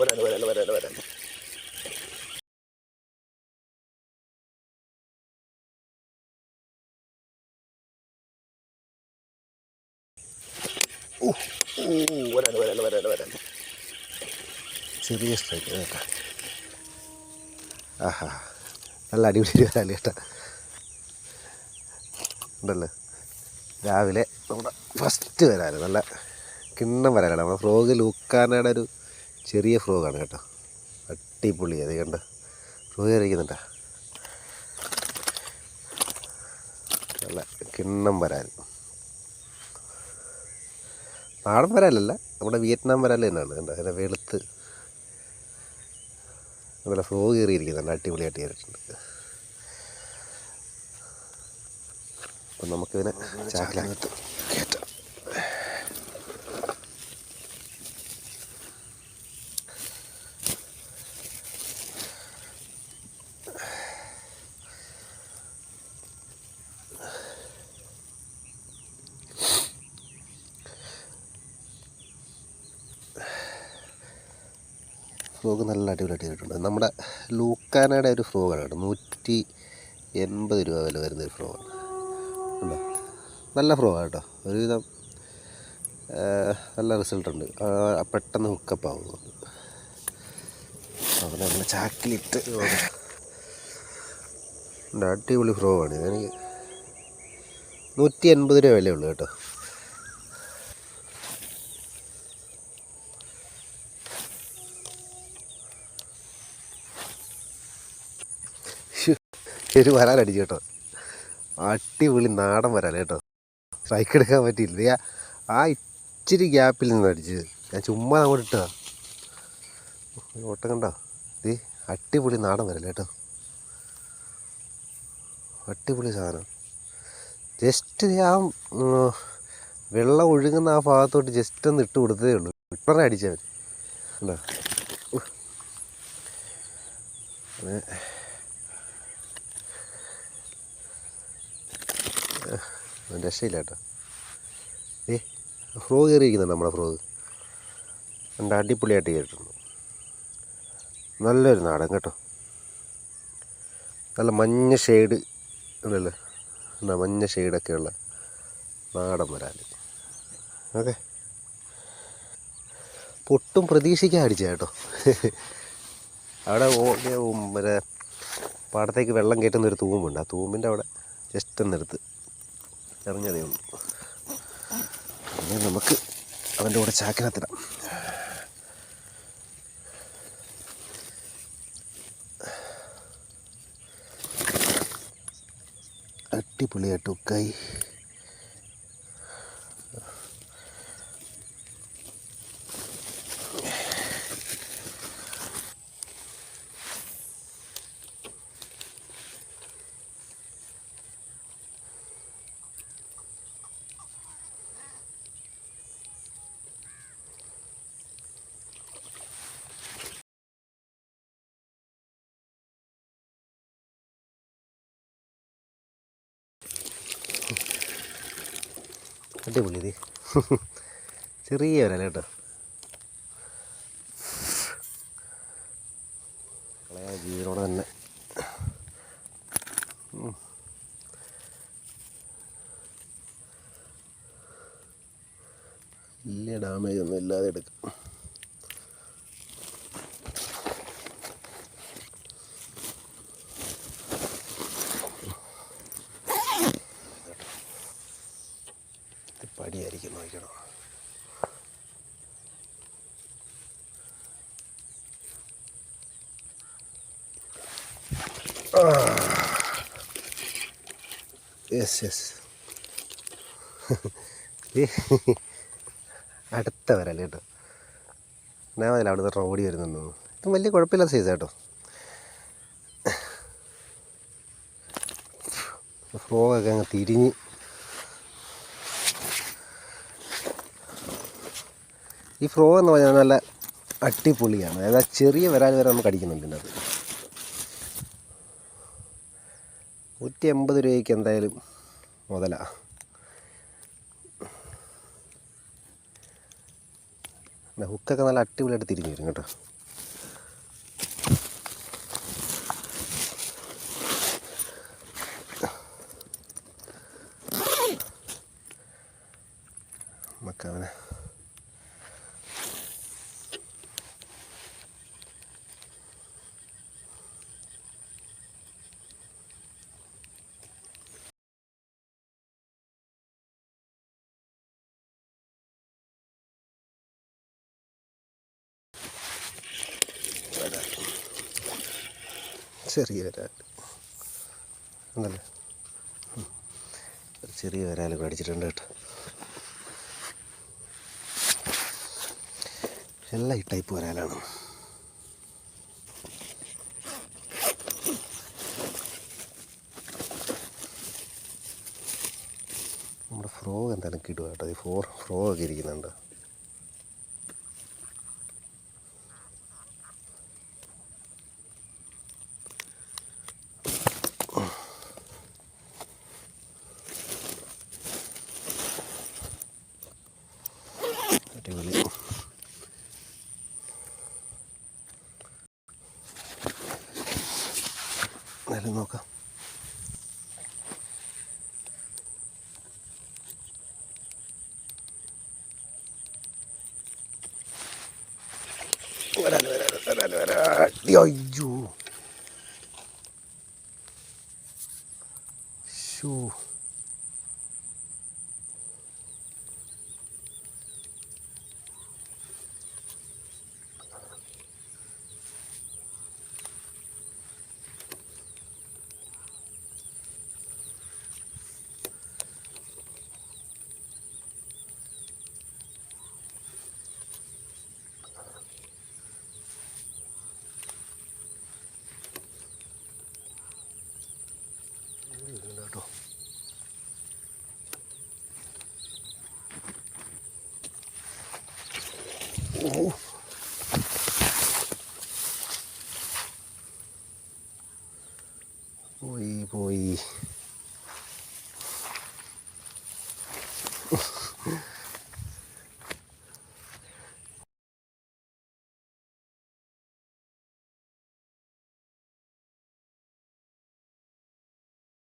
വരാന് വരാന് ഊ, ഊ, വരാന് വരാന് വരാന് വരാന് ചെറിയ സ്ട്രൈക്ക് കേട്ടോ. ആഹാ. നല്ല അടിപൊളി വരാൽ കേട്ടോ. ഉണ്ടല്ലോ? രാവിലെ നമ്മുടെ ഫസ്റ്റ് വരാൽ നല്ല കിണ്ണം വരാലാണ് നമ്മുടെ ഫ്രോഗ് ലൂക്കാനയുടെ ഒരു ചെറിയ ഫ്രോഗാണ് കേട്ടോ. അടിപൊളി അത് കണ്ട? ഫ്രോഗ് അറിയിക്കുന്നുണ്ട നല്ല കിണ്ണം വരാൽ നാടൻ വരാലല്ല നമ്മുടെ വിയറ്റ്നാം വരാൽ തന്നെയാണ് കണ്ടോ? അതിന്റെ വെളുത്ത്. നല്ല ഫ്രോഗ് കയറിയിരിക്കുന്നുണ്ട്. അടിപൊളിയായിട്ട് കയറിയിട്ടുണ്ട്. അപ്പം നമുക്കിതിനെ ചാക്കിനകത്ത് ഫ്രോഗ് നല്ല അടിപൊളിയായിട്ട് ചെയ്തിട്ടുണ്ട്. നമ്മുടെ ലൂക്കാനയുടെ ഒരു ഫ്രോഗാണ് കേട്ടോ. നൂറ്റി എൺപത് രൂപ വില വരുന്ന ഒരു ഫ്രോഗാണ്. ഉണ്ടോ? നല്ല ഫ്രോഗാണ് കേട്ടോ. ഒരുവിധം നല്ല റിസൾട്ടുണ്ട് പെട്ടെന്ന് ഹുക്കപ്പ് ആവുന്നു അപ്പോൾ നമ്മൾ ചാക്കിലിട്ട് അടിപൊളി ഫ്രോഗാണ്. ഇതെനിക്ക് നൂറ്റി എൺപത് രൂപ വിലയുള്ളൂ കേട്ടോ. ഒരു വരാലടിച്ചു കേട്ടോ. അടിപൊളി നാടൻ വരാൻ കേട്ടോ. സ്ട്രൈക്ക് എടുക്കാൻ പറ്റിയില്ല. ആ- ഇച്ചിരി ഗ്യാപ്പിൽ നിന്ന് അടിച്ചത് ഞാൻ ചുമ്മാ അങ്ങോട്ട് ഇട്ടാ ഓട്ട കണ്ടോ? ദേ അടിപൊളി നാടൻ വരല കേട്ടോ. അടിപൊളി സാധനം. ജസ്റ്റ് ആ വെള്ളം ഒഴുകുന്ന ആ ഭാഗത്തോട്ട് ജസ്റ്റ് ഒന്ന് ഇട്ട് കൊടുത്തതേ ഉള്ളൂ. ഇപ്പറേ മതി. കണ്ടോ? രക്ഷയില്ല കേട്ടോ ഏ ഫ്രോ കയറിയിരിക്കുന്നുണ്ട് നമ്മുടെ ഫ്രോഗ് എന്റെ അടിപൊളിയായിട്ട് കയറിയിട്ടുണ്ട് നല്ലൊരു നാടൻ കേട്ടോ. നല്ല മഞ്ഞ ഷെയ്ഡ് ഉണ്ടല്ലോ? എന്താ മഞ്ഞ ഷെയ്ഡൊക്കെയുള്ള നാടൻ വരാൽ ഓക്കെ. ഒട്ടും പ്രതീക്ഷിക്കാൻ അടിച്ച കേട്ടോ അവിടെ മറ്റേ പാടത്തേക്ക് വെള്ളം കയറ്റുന്നൊരു തൂമ്പുണ്ട്. ആ തൂമ്പിന്റെ അവിടെ ജസ്റ്റ് ഒന്നെടുത്ത് എറിഞ്ഞതേ ഉള്ളൂ പിന്നെ നമുക്ക് അവന്റെ കൂടെ ചാക്കിനത്തിടാം അടിപൊളിയായിട്ട് ഉക്കായി അടിപൊളി ഇത് ചെറിയ വരല കേട്ടോ കളയാ ജീവനോടെ തന്നെ. വലിയ ഡാമേജ് ഒന്നും ഇല്ലാതെ എടുക്കും ഇത് പടിയായിരിക്കും നോക്കണം യെസ് യെസ് അടുത്ത വരൽ കേട്ടോ ഞാൻ അതിൽ അവിടുന്ന് റോഡി വരുന്നുണ്ടോ? ഇത് വലിയ കുഴപ്പമില്ലാത്ത സൈസ് കേട്ടോ ഫ്രോഗൊക്കെ അങ്ങ് തിരിഞ്ഞ്. ഈ ഫ്രോ എന്ന് പറഞ്ഞാൽ നല്ല അടിപൊളിയാണ് അതായത് ആ ചെറിയ വരാൽ വരെ നമുക്ക് അടിക്കുന്നുണ്ട് ഇതിനകത്ത് നൂറ്റി എൺപത് രൂപയ്ക്ക് എന്തായാലും മുതലാ ഹുക്കൊക്കെ നല്ല അടിപൊളിയായിട്ട് തിരിഞ്ഞു വരും കേട്ടോ നമുക്കവനെ ചെറിയ വരാൽ ഉണ്ടല്ലേ ഒരു ചെറിയ വരാൽ മേടിച്ചിട്ടുണ്ട് കേട്ടോ. എല്ലാം ഈ ടൈപ്പ് വരാലാണ്. നമ്മുടെ ഫ്രോഗ് എന്തായാലും കിടുക കേട്ടോ? ഈ ഫോർ ഫ്രോഗൊക്കെ ഇരിക്കുന്നുണ്ട് അടിപൊളി എന്നാലും നോക്കാം. വരാൻ വരാൻ വരാൻ വരാ അയ്യോ. いボ。